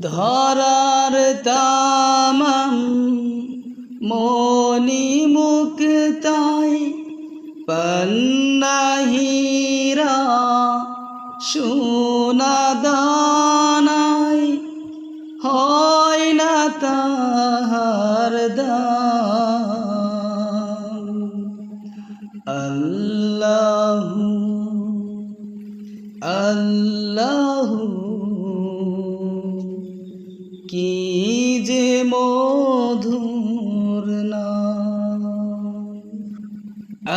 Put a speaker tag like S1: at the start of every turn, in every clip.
S1: ধরার তামাম মনি মুক্তাই পন্নাহিরা সোনা দানাই হয় না তাহার দাম। আল্লাহু মধুর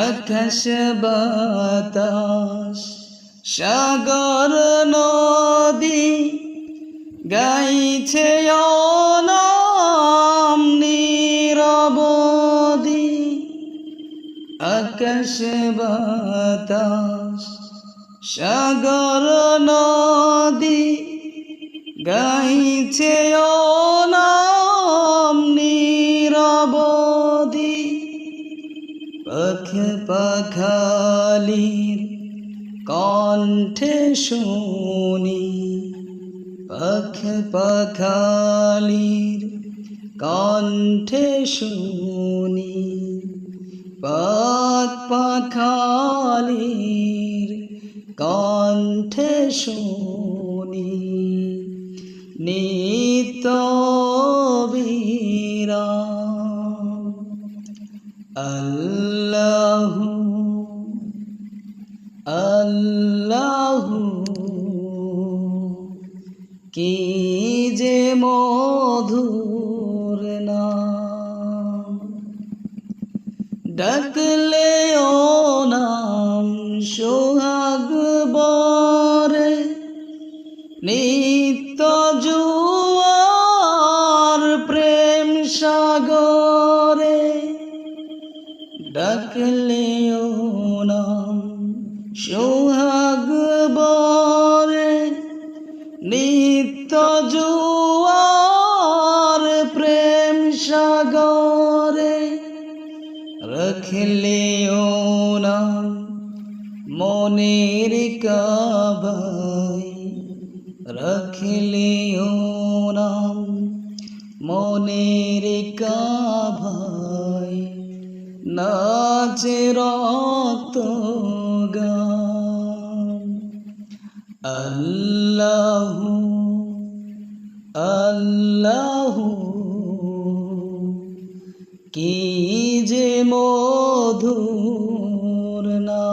S1: আকাশ বাতাস সাগর নদী গাইছে নাম নিরবদি আকাশ বাতাস সাগর নদী গাইছে নাম পখ পখালির কণ্ঠে শুনি। পখ পখালির কণ্ঠে শুনি। পাক পাখালির কণ্ঠে শুনি। নিত আল্লাহু, কি যে মধুর নাম। ডাকলে ও নাম সোহাগ বরে, নিত্য জুয়ার প্রেম সাগরে। ডাকলে সোহাগ বরে নিত্য জুয়ার প্রেম সাগরে রখলে ও নাম মনের কাবাই রখলে ও নাম মনের কাভাই নাচে রক্ত আল্লাহ আল্লাহ কি যে মধুর না